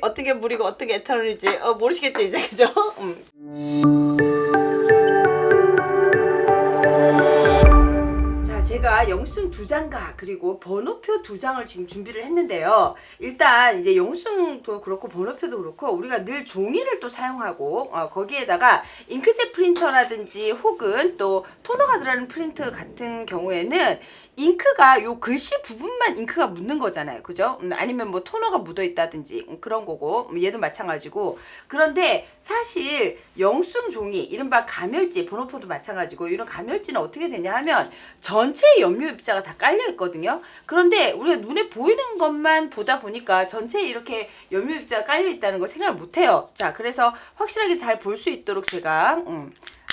어떻게 물이고 어떻게 에탄올인지 어, 모르시겠죠 이제 그죠? 음. 제가 영수증 두 장과 그리고 번호표 두 장을 지금 준비를 했는데요. 일단 이제 영수증도 그렇고 번호표도 그렇고 우리가 늘 종이를 또 사용하고 어, 거기에다가 잉크젯 프린터라든지 혹은 또 토너가 들어가는 프린터 같은 경우에는 잉크가 요 글씨 부분만 잉크가 묻는 거잖아요. 그죠? 음, 아니면 뭐 토너가 묻어 있다든지 음, 그런 거고 음, 얘도 마찬가지고 그런데 사실 영수증 종이 이른바 가멸지 번호표도 마찬가지고 이런 가멸지는 어떻게 되냐 하면 전체 연료 입자가 다 깔려 있거든요. 그런데 우리가 눈에 보이는 것만 보다 보니까 전체에 이렇게 연료 입자가 깔려 있다는 걸 생각을 못 해요. 자, 그래서 확실하게 잘 볼 수 있도록 제가 음,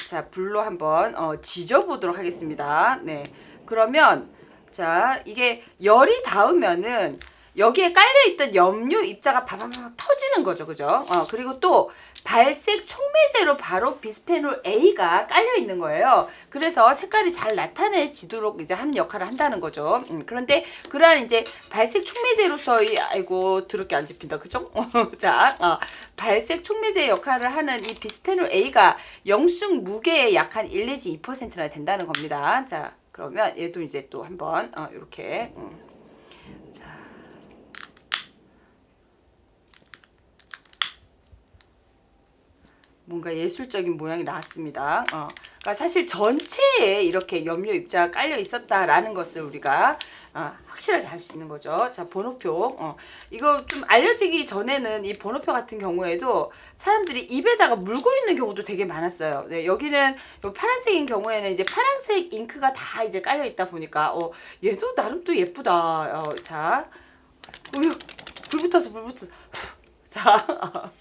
자, 불로 한번 어, 지져 보도록 하겠습니다. 네. 그러면 자, 이게 열이 닿으면은 여기에 깔려있던 염료 입자가 바바박 터지는 거죠. 그죠? 어, 그리고 또 발색 촉매제로 바로 비스페놀 A가 깔려 있는 거예요. 그래서 색깔이 잘 나타내지도록 이제 한 역할을 한다는 거죠. 음, 그런데 그러한 이제 발색 촉매제로서의, 아이고, 더럽게 안 집힌다. 그죠? 자, 어, 발색 촉매제 역할을 하는 이 비스페놀 A가 영수증 무게의 약한 1 내지 2%나 된다는 겁니다. 자, 그러면 얘도 이제 또 한번, 어, 이렇게. 음. 자. 뭔가 예술적인 모양이 나왔습니다. 어. 그러니까 사실 전체에 이렇게 염료 입자가 깔려 있었다라는 것을 우리가 어, 확실하게 알 수 있는 거죠. 자, 번호표. 어. 이거 좀 알려지기 전에는 이 번호표 같은 경우에도 사람들이 입에다가 물고 있는 경우도 되게 많았어요. 네, 여기는 요 파란색인 경우에는 이제 파란색 잉크가 다 이제 깔려 있다 보니까 어, 얘도 나름 또 예쁘다. 어, 자, 우유, 불 붙었어, 불 붙었어. 자.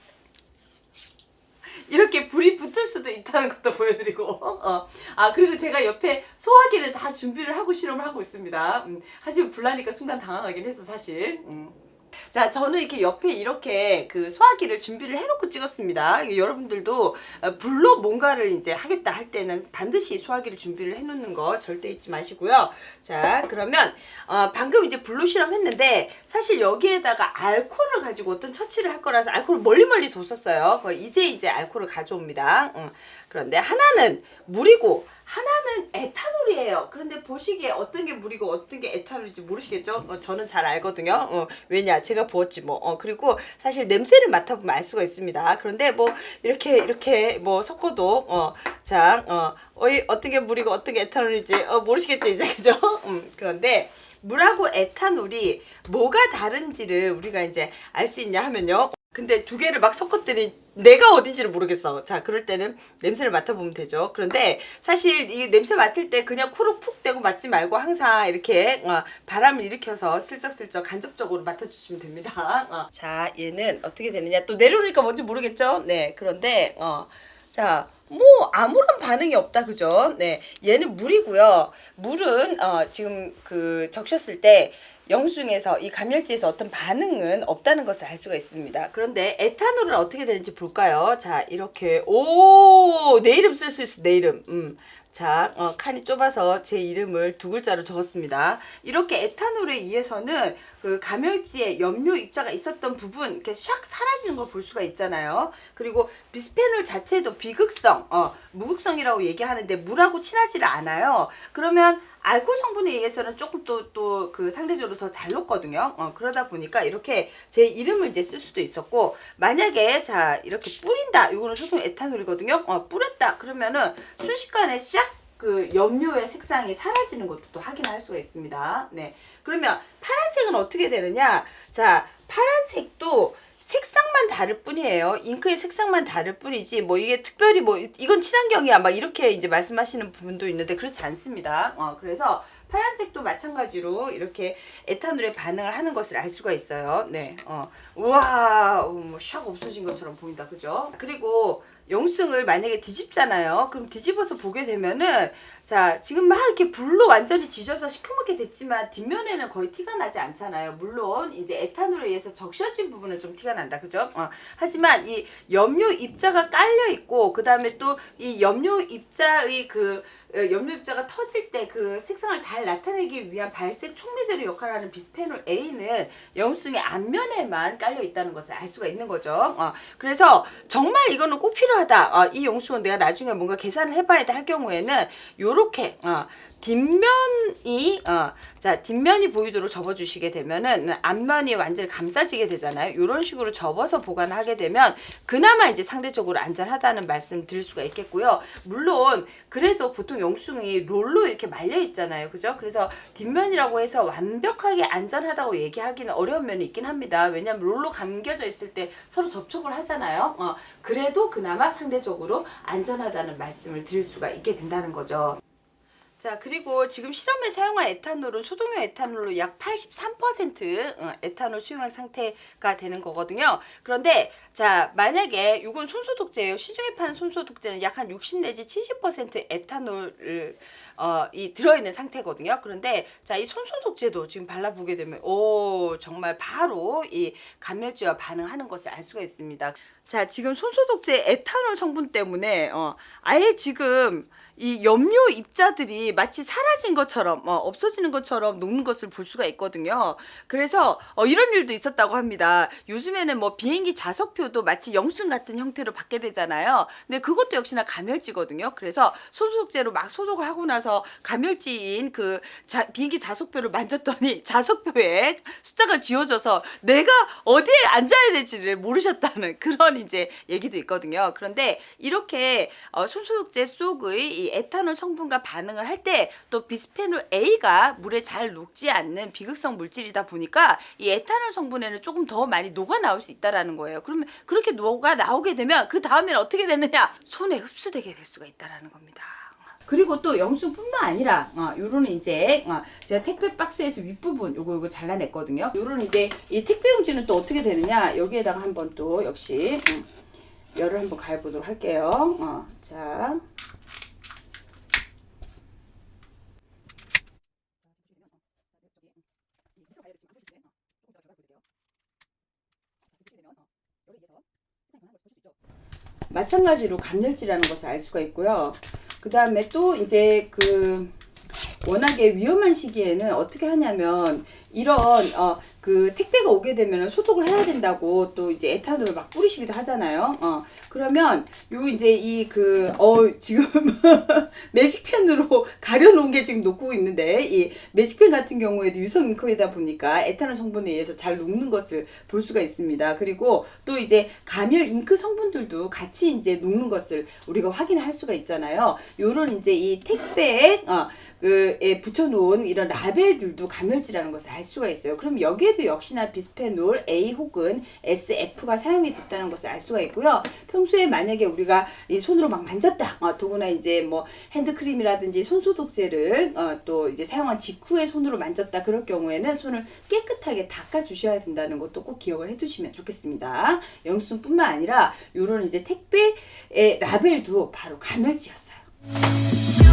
이렇게 불이 붙을 수도 있다는 것도 보여드리고 어. 아 그리고 제가 옆에 소화기를 다 준비를 하고 실험을 하고 있습니다 음, 하지만 불나니까 순간 당황하긴 했어 사실 음. 자, 저는 이렇게 옆에 이렇게 그 소화기를 준비를 해놓고 찍었습니다. 여러분들도 어, 불로 뭔가를 이제 하겠다 할 때는 반드시 소화기를 준비를 해놓는 거 절대 잊지 마시고요. 자, 그러면 어, 방금 이제 불로 실험했는데 사실 여기에다가 알코올을 가지고 어떤 처치를 할 거라서 알코올을 멀리 멀리 뒀었어요. 그 이제 이제 알코올을 가져옵니다. 응. 그런데 하나는 물이고 하나는 에탄올이에요. 그런데 보시기에 어떤 게 물이고 어떤 게 에탄올인지 모르시겠죠? 어, 저는 잘 알거든요. 어, 왜냐? 제가 부었지 뭐. 어, 그리고 사실 냄새를 맡아보면 알 수가 있습니다. 그런데 뭐 이렇게 이렇게 뭐 섞어도 어, 자, 어, 어이 어떤 게 물이고 어떤 게 에탄올인지 어, 모르시겠죠 이제 그죠? 음, 그런데 물하고 에탄올이 뭐가 다른지를 우리가 이제 알 수 있냐 하면요. 근데 두 개를 막 섞었더니 내가 어딘지를 모르겠어. 자, 그럴 때는 냄새를 맡아보면 되죠. 그런데 사실 이 냄새 맡을 때 그냥 코로 푹 대고 맡지 말고 항상 이렇게 어, 바람을 일으켜서 슬쩍슬쩍 간접적으로 맡아주시면 됩니다. 어. 자, 얘는 어떻게 되느냐. 또 내려오니까 뭔지 모르겠죠? 네, 그런데, 어. 자, 뭐 아무런 반응이 없다 그죠? 네, 얘는 물이고요. 물은 어, 지금 그 적셨을 때 영수증에서 이 감열지에서 어떤 반응은 없다는 것을 알 수가 있습니다. 그런데 에탄올은 어떻게 되는지 볼까요? 자, 이렇게 오, 내 이름 쓸 수 있어. 내 이름. 음. 자, 어, 칸이 좁아서 제 이름을 두 글자로 적었습니다. 이렇게 에탄올에 의해서는 그 가멸지에 염료 입자가 있었던 부분 이렇게 샥 사라지는 걸 볼 수가 있잖아요. 그리고 비스페놀 자체도 비극성, 어, 무극성이라고 얘기하는데 물하고 친하지를 않아요. 그러면 알코올 성분에 의해서는 조금 또 또 그 상대적으로 더 잘 녹거든요. 어, 그러다 보니까 이렇게 제 이름을 이제 쓸 수도 있었고 만약에 자 이렇게 뿌린다. 이거는 소통 에탄올이거든요. 어, 뿌렸다. 그러면은 순식간에 샥그 염료의 색상이 사라지는 것도 또 확인할 수가 있습니다. 네. 그러면 파란색은 어떻게 되느냐? 자, 파란색도 색상만 다를 뿐이에요. 잉크의 색상만 다를 뿐이지 뭐 이게 특별히 뭐 이건 친환경이야 막 이렇게 이제 말씀하시는 부분도 있는데 그렇지 않습니다. 어, 그래서 파란색도 마찬가지로 이렇게 에탄올에 반응을 하는 것을 알 수가 있어요. 네. 어. 우와, 어, 뭐샥 없어진 것처럼 보인다. 그죠? 그리고 영수증을 만약에 뒤집잖아요. 그럼 뒤집어서 보게 되면은 자 지금 막 이렇게 불로 완전히 지져서 시커멓게 됐지만 뒷면에는 거의 티가 나지 않잖아요. 물론 이제 에탄올에 의해서 적셔진 부분은 좀 티가 난다, 그죠? 어, 하지만 이 염료 입자가 깔려 있고 그 다음에 또 이 염료 입자의 그 어, 염료 입자가 터질 때 그 색상을 잘 나타내기 위한 발색 촉매제로 역할하는 비스페놀 A는 영수증의 앞면에만 깔려 있다는 것을 알 수가 있는 거죠. 어, 그래서 정말 이거는 꼭 필요 하다. 어, 이 영수증은 내가 나중에 뭔가 계산을 해봐야 돼할 경우에는 요렇게 어, 뒷면이 어, 자 뒷면이 보이도록 접어주시게 되면은 앞면이 완전히 감싸지게 되잖아요. 이런 식으로 접어서 보관을 하게 되면 그나마 이제 상대적으로 안전하다는 말씀 드릴 수가 있겠고요. 물론 그래도 보통 영수증이 롤로 이렇게 말려 있잖아요. 그죠? 그래서 뒷면이라고 해서 완벽하게 안전하다고 얘기하기는 어려운 면이 있긴 합니다. 왜냐하면 롤로 감겨져 있을 때 서로 접촉을 하잖아요. 어, 그래도 그나마 상대적으로 안전하다는 말씀을 드릴 수가 있게 된다는 거죠. 자 그리고 지금 실험에 사용한 에탄올은 소독용 에탄올로 약 83% 어, 에탄올 수용한 상태가 되는 거거든요. 그런데 자 만약에 이건 손소독제예요. 시중에 파는 손소독제는 약 한 60 내지 70% 에탄올을 어, 이 들어있는 상태거든요. 그런데 자 이 손소독제도 지금 발라보게 되면 오 정말 바로 이 감멸지와 반응하는 것을 알 수가 있습니다. 자 지금 손소독제 에탄올 성분 때문에 어, 아예 지금 이 염료 입자들이 마치 사라진 것처럼 어, 없어지는 것처럼 녹는 것을 볼 수가 있거든요. 그래서 어, 이런 일도 있었다고 합니다. 요즘에는 뭐 비행기 좌석표도 마치 영수증 같은 형태로 받게 되잖아요. 근데 그것도 역시나 감멸지거든요. 그래서 손소독제로 막 소독을 하고 나서 감멸지인 그 자, 비행기 좌석표를 만졌더니 좌석표에 숫자가 지워져서 내가 어디에 앉아야 될지를 모르셨다는 그런 이제 얘기도 있거든요. 그런데 이렇게 어, 손소독제 속의 이 에탄올 성분과 반응을 할 때 또 비스페놀 A가 물에 잘 녹지 않는 비극성 물질이다 보니까 이 에탄올 성분에는 조금 더 많이 녹아 나올 수 있다라는 거예요. 그러면 그렇게 녹아 나오게 되면 그 다음에는 어떻게 되느냐? 손에 흡수되게 될 수가 있다라는 겁니다. 그리고 또 영수뿐만 아니라 어, 요런 이제 어, 제가 택배 박스에서 윗부분 요거 요거 잘라냈거든요. 요런 이제 이 택배 용지는 또 어떻게 되느냐? 여기에다가 한번 또 역시 음, 열을 한번 가해 보도록 할게요. 어, 자. 마찬가지로 감열지라는 것을 알 수가 있고요. 그 다음에 또 이제 그 워낙에 위험한 시기에는 어떻게 하냐면 이런 어 그 택배가 오게 되면 소독을 해야 된다고 또 이제 에탄올을 막 뿌리시기도 하잖아요. 어 그러면 요 이제 이 그 어 지금 매직펜으로 가려놓은 게 지금 녹고 있는데 이 매직펜 같은 경우에도 유성 잉크이다 보니까 에탄올 성분에 의해서 잘 녹는 것을 볼 수가 있습니다. 그리고 또 이제 가멸 잉크 성분들도 같이 이제 녹는 것을 우리가 확인할 수가 있잖아요. 요런 이제 이 택배에 어 그에 붙여놓은 이런 라벨들도 감멸지라는 것을 알 수가 있어요. 그럼 여기에 도 역시나 비스페놀 A 혹은 SF가 사용이 됐다는 것을 알 수가 있고요. 평소에 만약에 우리가 이 손으로 막 만졌다, 어, 더구나 이제 뭐 핸드크림이라든지 손소독제를 어, 또 이제 사용한 직후에 손으로 만졌다 그럴 경우에는 손을 깨끗하게 닦아 주셔야 된다는 것도 꼭 기억을 해 두시면 좋겠습니다. 영수증뿐만 아니라 이런 이제 택배의 라벨도 바로 감멸지였어요.